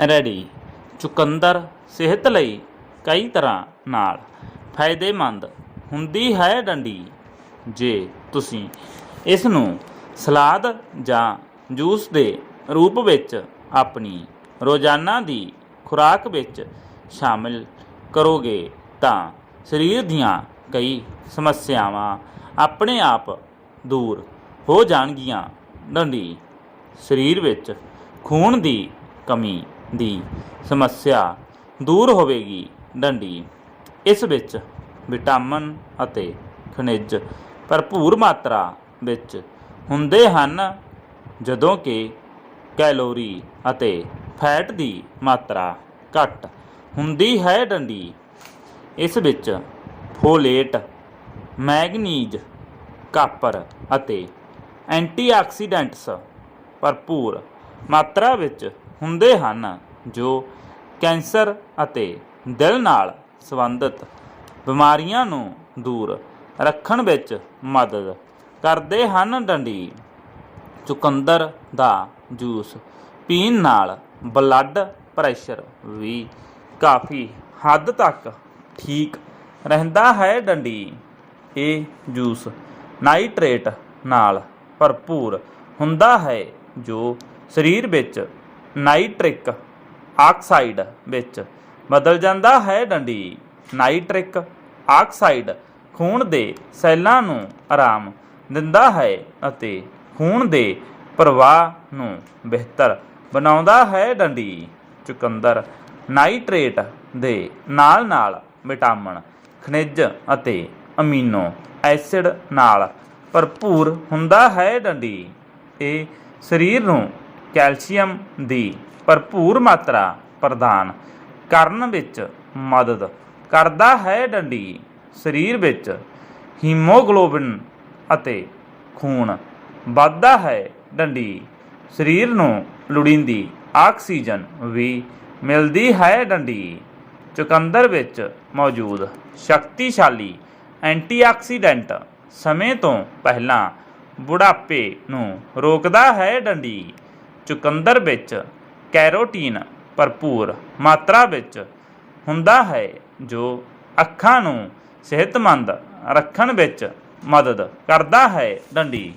Ready. ਚੁਕੰਦਰ ਸਿਹਤ ਲਈ ਕਈ ਤਰ੍ਹਾਂ ਨਾਲ ਫਾਇਦੇਮੰਦ ਹੁੰਦੀ ਹੈ ਡੰਡੀ। ਜੇ ਤੁਸੀਂ ਇਸ ਨੂੰ ਸਲਾਦ ਜਾਂ ਜੂਸ ਦੇ ਰੂਪ ਵਿੱਚ ਆਪਣੀ ਰੋਜ਼ਾਨਾ ਦੀ ਖੁਰਾਕ ਵਿੱਚ ਸ਼ਾਮਿਲ ਕਰੋਗੇ ਤਾਂ ਸਰੀਰ ਦੀਆਂ ਕਈ ਸਮੱਸਿਆਵਾਂ ਆਪਣੇ ਆਪ ਦੂਰ ਹੋ ਜਾਣਗੀਆਂ। ਡੰਡੀ ਸਰੀਰ ਵਿੱਚ ਖੂਨ ਦੀ ਕਮੀ ਦੀ ਸਮੱਸਿਆ ਦੂਰ ਹੋਵੇਗੀ ਡੰਡੀ। ਇਸ ਵਿੱਚ ਵਿਟਾਮਿਨ ਅਤੇ ਖਣਿਜ ਭਰਪੂਰ ਮਾਤਰਾ ਵਿੱਚ ਹੁੰਦੇ ਹਨ, ਜਦੋਂ ਕਿ ਕੈਲੋਰੀ ਅਤੇ ਫੈਟ ਦੀ ਮਾਤਰਾ ਘੱਟ ਹੁੰਦੀ ਹੈ ਡੰਡੀ। ਇਸ ਵਿੱਚ ਫੋਲੇਟ, ਮੈਗਨੀਜ਼, ਕਾਪਰ ਅਤੇ ਐਂਟੀਆਕਸੀਡੈਂਟਸ ਭਰਪੂਰ ਮਾਤਰਾ ਵਿੱਚ ਹੁੰਦੇ ਹਨ, ਜੋ ਕੈਂਸਰ ਅਤੇ ਦਿਲ ਨਾਲ ਸੰਬੰਧਿਤ ਬਿਮਾਰੀਆਂ ਨੂੰ ਦੂਰ ਰੱਖਣ ਵਿੱਚ ਮਦਦ ਕਰਦੇ ਹਨ। ਡੰਡੀ, ਚੁਕੰਦਰ ਦਾ ਜੂਸ ਪੀਣ ਨਾਲ ਬਲੱਡ ਪ੍ਰੈਸ਼ਰ ਵੀ ਕਾਫੀ ਹੱਦ ਤੱਕ ਠੀਕ ਰਹਿੰਦਾ ਹੈ। ਡੰਡੀ, ਇਹ ਜੂਸ ਨਾਈਟ੍ਰੇਟ ਨਾਲ ਭਰਪੂਰ ਹੁੰਦਾ ਹੈ, ਜੋ ਸਰੀਰ ਵਿੱਚ ਨਾਈਟ੍ਰਿਕ ਆਕਸਾਈਡ ਵਿੱਚ ਬਦਲ ਜਾਂਦਾ ਹੈ ਡੰਡੀ। ਨਾਈਟ੍ਰਿਕ ਆਕਸਾਈਡ ਖੂਨ ਦੇ ਸੈੱਲਾਂ ਨੂੰ ਆਰਾਮ ਦਿੰਦਾ ਹੈ ਅਤੇ ਖੂਨ ਦੇ ਪ੍ਰਵਾਹ ਨੂੰ ਬਿਹਤਰ ਬਣਾਉਂਦਾ ਹੈ ਡੰਡੀ। ਚੁਕੰਦਰ ਨਾਈਟ੍ਰੇਟ ਦੇ ਨਾਲ-ਨਾਲ ਵਿਟਾਮਿਨ, ਖਣਿਜ ਅਤੇ ਅਮੀਨੋ ਐਸਿਡ ਨਾਲ ਭਰਪੂਰ ਹੁੰਦਾ ਹੈ ਡੰਡੀ। ਇਹ ਸਰੀਰ ਨੂੰ ਕੈਲਸ਼ੀਅਮ ਦੀ ਭਰਪੂਰ ਮਾਤਰਾ ਪ੍ਰਦਾਨ ਕਰਨ ਵਿੱਚ ਮਦਦ ਕਰਦਾ ਹੈ ਡੰਡੀ। ਸਰੀਰ ਵਿੱਚ ਹੀਮੋਗਲੋਬਿਨ ਅਤੇ ਖੂਨ ਵੱਧਦਾ ਹੈ। ਡੰਡੀ ਸਰੀਰ ਨੂੰ ਲੋੜੀਂਦੀ ਆਕਸੀਜਨ ਵੀ ਮਿਲਦੀ ਹੈ। ਡੰਡੀ ਚੁਕੰਦਰ ਵਿੱਚ ਮੌਜੂਦ ਸ਼ਕਤੀਸ਼ਾਲੀ ਐਂਟੀਆਕਸੀਡੈਂਟ ਸਮੇਂ ਤੋਂ ਪਹਿਲਾਂ ਬੁਢਾਪੇ ਨੂੰ ਰੋਕਦਾ ਹੈ। ਡੰਡੀ ਚੁਕੰਦਰ ਵਿੱਚ ਕੈਰੋਟੀਨ ਭਰਪੂਰ ਮਾਤਰਾ ਵਿੱਚ ਹੁੰਦਾ ਹੈ, ਜੋ ਅੱਖਾਂ ਨੂੰ ਸਿਹਤਮੰਦ ਰੱਖਣ ਵਿੱਚ ਮਦਦ ਕਰਦਾ ਹੈ। ਡੰਡੀ।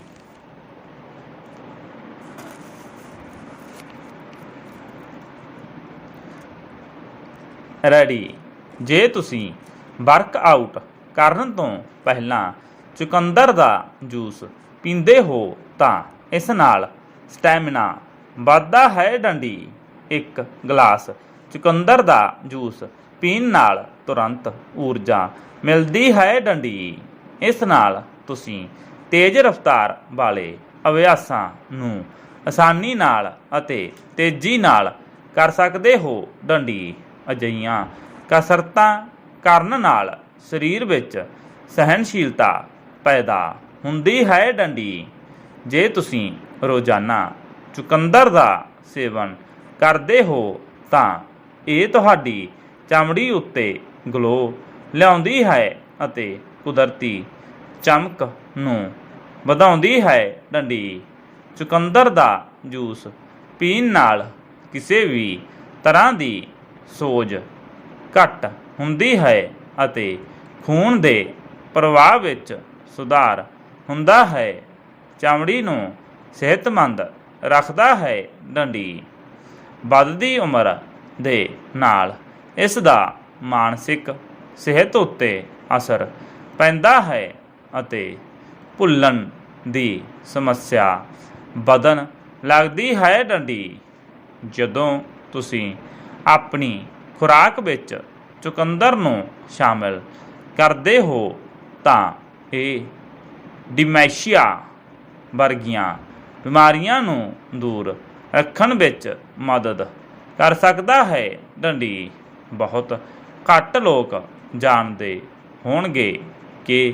ਰੈਡੀ। ਜੇ ਤੁਸੀਂ ਵਰਕਆਊਟ ਕਰਨ ਤੋਂ ਪਹਿਲਾਂ ਚੁਕੰਦਰ ਦਾ ਜੂਸ ਪੀਂਦੇ ਹੋ, ਤਾਂ ਇਸ ਨਾਲ ਸਟੈਮਿਨਾ ਵੱਧਦਾ ਹੈ ਡੰਡੀ। ਇੱਕ ਗਲਾਸ ਚੁਕੰਦਰ ਦਾ ਜੂਸ ਪੀਣ ਨਾਲ ਤੁਰੰਤ ਊਰਜਾ ਮਿਲਦੀ ਹੈ ਡੰਡੀ। ਇਸ ਨਾਲ ਤੁਸੀਂ ਤੇਜ਼ ਰਫ਼ਤਾਰ ਵਾਲੇ ਅਭਿਆਸਾਂ ਨੂੰ ਆਸਾਨੀ ਨਾਲ ਅਤੇ ਤੇਜ਼ੀ ਨਾਲ ਕਰ ਸਕਦੇ ਹੋ ਡੰਡੀ। ਅਜਈਆਂ ਕਸਰਤਾਂ ਕਰਨ ਨਾਲ ਸਰੀਰ ਵਿੱਚ ਸਹਿਨਸ਼ੀਲਤਾ ਪੈਦਾ ਹੁੰਦੀ ਹੈ ਡੰਡੀ। ਜੇ ਤੁਸੀਂ ਰੋਜ਼ਾਨਾ ਚੁਕੰਦਰ ਦਾ ਸੇਵਨ ਕਰਦੇ ਹੋ ਤਾਂ ਇਹ ਤੁਹਾਡੀ ਚਮੜੀ ਉੱਤੇ ਗਲੋ ਲਿਆਉਂਦੀ ਹੈ ਅਤੇ ਕੁਦਰਤੀ ਚਮਕ ਨੂੰ ਵਧਾਉਂਦੀ ਹੈ। ਡੰਡੀ, ਚੁਕੰਦਰ ਦਾ ਜੂਸ ਪੀਣ ਨਾਲ ਕਿਸੇ ਵੀ ਤਰ੍ਹਾਂ ਦੀ ਸੋਜ ਘੱਟ ਹੁੰਦੀ ਹੈ ਅਤੇ ਖੂਨ ਦੇ ਪ੍ਰਵਾਹ ਵਿੱਚ ਸੁਧਾਰ ਹੁੰਦਾ ਹੈ। ਚਮੜੀ ਨੂੰ ਸਿਹਤਮੰਦ ਰੱਖਦਾ ਹੈ ਡੰਡੀ। ਵੱਧਦੀ ਉਮਰ ਦੇ ਨਾਲ ਇਸ ਦਾ ਮਾਨਸਿਕ ਸਿਹਤ ਉੱਤੇ ਅਸਰ ਪੈਂਦਾ ਹੈ ਅਤੇ ਭੁੱਲਣ ਦੀ ਸਮੱਸਿਆ ਵਧਣ ਲੱਗਦੀ ਹੈ ਡੰਡੀ। ਜਦੋਂ ਤੁਸੀਂ ਆਪਣੀ ਖੁਰਾਕ ਵਿੱਚ ਚੁਕੰਦਰ ਨੂੰ ਸ਼ਾਮਿਲ ਕਰਦੇ ਹੋ ਤਾਂ ਇਹ ਡਿਮੈਂਸ਼ੀਆ ਵਰਗੀਆਂ ਬਿਮਾਰੀਆਂ ਨੂੰ ਦੂਰ ਰੱਖਣ ਵਿੱਚ ਮਦਦ ਕਰ ਸਕਦਾ ਹੈ। ਡੰਡੀ, ਬਹੁਤ ਘੱਟ ਲੋਕ ਜਾਣਦੇ ਹੋਣਗੇ ਕਿ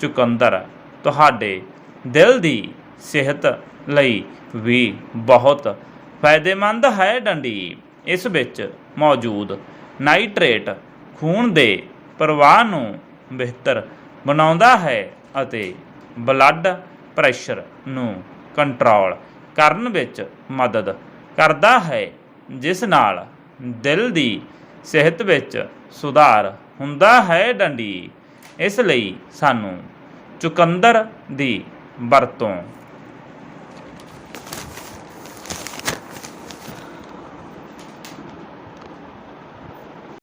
ਚੁਕੰਦਰ ਤੁਹਾਡੇ ਦਿਲ ਦੀ ਸਿਹਤ ਲਈ ਵੀ ਬਹੁਤ ਫਾਇਦੇਮੰਦ ਹੈ ਡੰਡੀ। ਇਸ ਵਿੱਚ ਮੌਜੂਦ ਨਾਈਟ੍ਰੇਟ ਖੂਨ ਦੇ ਪ੍ਰਵਾਹ ਨੂੰ ਬਿਹਤਰ ਬਣਾਉਂਦਾ ਹੈ ਅਤੇ ਬਲੱਡ ਪ੍ਰੈਸ਼ਰ ਨੂੰ ਕੰਟਰੋਲ ਕਰਨ ਵਿੱਚ ਮਦਦ ਕਰਦਾ ਹੈ, ਜਿਸ ਨਾਲ ਦਿਲ ਦੀ ਸਿਹਤ ਵਿੱਚ ਸੁਧਾਰ ਹੁੰਦਾ ਹੈ ਡੰਡੀ। ਇਸ ਲਈ ਸਾਨੂੰ ਚੁਕੰਦਰ ਦੀ ਵਰਤੋਂ